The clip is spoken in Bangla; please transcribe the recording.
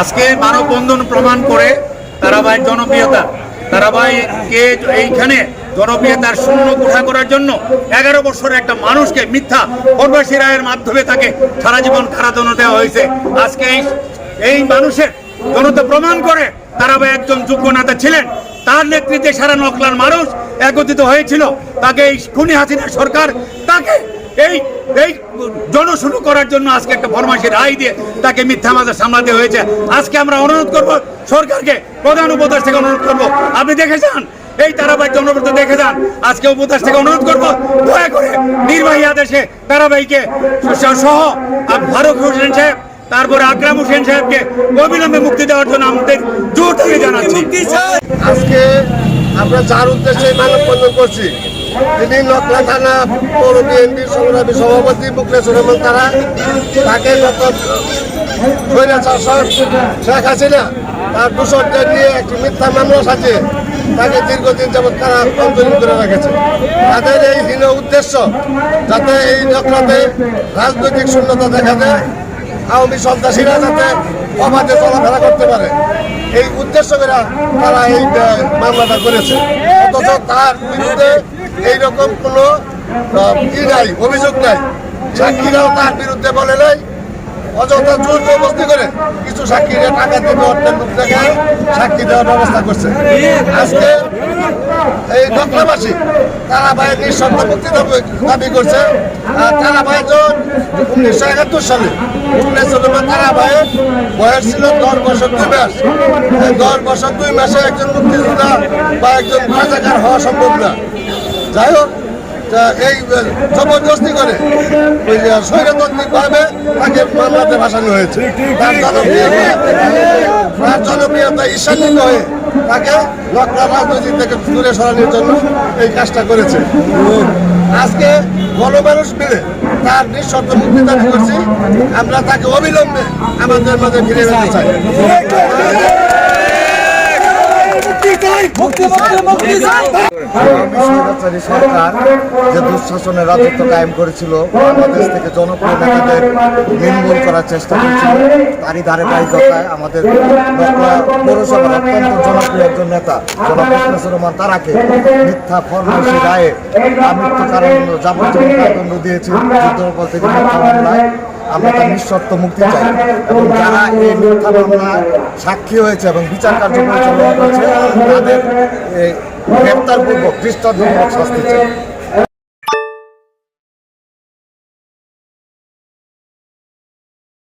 আজকে মানববন্ধন প্রমাণ করে তারাবাইয়ের জনপ্রিয়তা। তারাবাইকে এইখানে জনপ্রিয়তার শূন্য কোঠা করার জন্য এগারো বছরের একটা মানুষকে মিথ্যা ফরবাসী রায়ের মাধ্যমে তাকে সারা জীবন কারাদণ্ড দেওয়া হয়েছে। আজকে এই এই মানুষের জনতা প্রমাণ করে তারাবাই একজন যোগ্য নেতা ছিলেন। তার নেতৃত্বে সারা নকলার মানুষ একত্রিত হয়েছিল। তাকে এই খুনি হাসিনা সরকার তাকে এই এই জনশুরু করার জন্য আজকে একটা ফরমাসি রায় দিয়ে তাকে মিথ্যা মাঝে সামলাতে হয়েছে। আজকে আমরা অনুরোধ করব, সরকারকে, প্রধান উপদেশ থেকে অনুরোধ করব। আপনি দেখে যান, এই তারাবাই জনপ্রত দেখে যান। আজকে উপদেশ থেকে অনুরোধ করব, দয়া করে নির্বাহী আদেশে তারাবাইকে সহ ফারুক হোসেন সাহেব, তারপরে আকরাম হোসেন সাহেবকে অবিলম্বে মুক্তি দেওয়ার জন্য আমাদের জোর থেকে জানাচ্ছি আজকে আমরা যার উদ্দেশ্যে মানববন্ধন করছি তিনি নকলা থানা পৌর বিএনপির সংগ্রামী সভাপতি মুকলেশ্বর রহমান তারা তাকে গত শেখ হাসিনা তার দূষণদের নিয়ে একটি মিথ্যা মামলা সাজিয়ে তাকে দীর্ঘদিন যাবৎ তারা অন্তরীণ করে রেখেছে। তাদের এই হীন উদ্দেশ্য যাতে এই নকলাতে রাজনৈতিক শূন্যতা দেখা যায়, আওয়ামী সন্ত্রাসীরা যাতে অবাধে চলাফেরা করতে পারে। এই উদ্দেশ্য করে তারা এই মামলাটা করেছে। অথচ তার বিরুদ্ধে এইরকম কোনো ই নাই, অভিযোগ নাই। সাক্ষীরাও তার বিরুদ্ধে বলে নাই। অযথা জোর জবরদস্তি করে কিছু সাক্ষীরা টাকা দেবে অর্থের লোক থেকে সাক্ষী দেওয়ার ব্যবস্থা করছে। আজকে এই দক্ষিণবাসী তারা ভাইয়ের নিঃশব্দ মুক্তি দাবি- করছে। আর তারা ভাই যখন উনিশশো একাত্তর সালে উনিশ উনিশশো তারা ভাইয়ের বয়স ছিল দশ বছর দুই মাস। দশ বছর দুই মাসে একজন মুক্তিযোদ্ধা বা একজন রাজাকার হওয়া সম্ভব না। যাই হোক এই জবরদস্তি করে ওই যে স্বৈরতান্ত্রিক ভাবে তাকে মামলাতে ভাসানো হয়েছে। তার তার জনপ্রিয়তা ঈর্ষান্বিত হয়ে তাকে লক্ষ্য রাজনীতি থেকে দূরে সরানোর জন্য এই কাজটা করেছে। আজকে গণমানুষ মিলে তার নিঃশর্ত মুক্তি দাবি করছি। আমরা তাকে অবিলম্বে আমাদের মাঝে ফিরে পেতে চাই। স্বৈরাচারী সরকার যে দুঃশাসনের রাজত্ব কায়েম করেছিল, বাংলাদেশ থেকে জনপ্রিয় নেতাদের নির্মূল করার চেষ্টা করেছিল। তারই ধারাবাহিকতায় আমাদের পৌরসভার অত্যন্ত জনপ্রিয় একজন নেতা, জনাব রহমান তারাকে মিথ্যা ফরমাসি রায়ে আমৃত্যু কারণ যাবজ্জীবন দিয়েছে যুদ্ধপল থেকে আমরা তার নিঃশর্ত মুক্তি চাই। এবং যারা এই মিথ্যা মামলা সাক্ষী হয়েছে এবং বিচার কার্য পরিচালনা করছে, তাদের গ্রেপ্তারপূর্বক, দৃষ্টান্তমূলক শাস্তি চাই।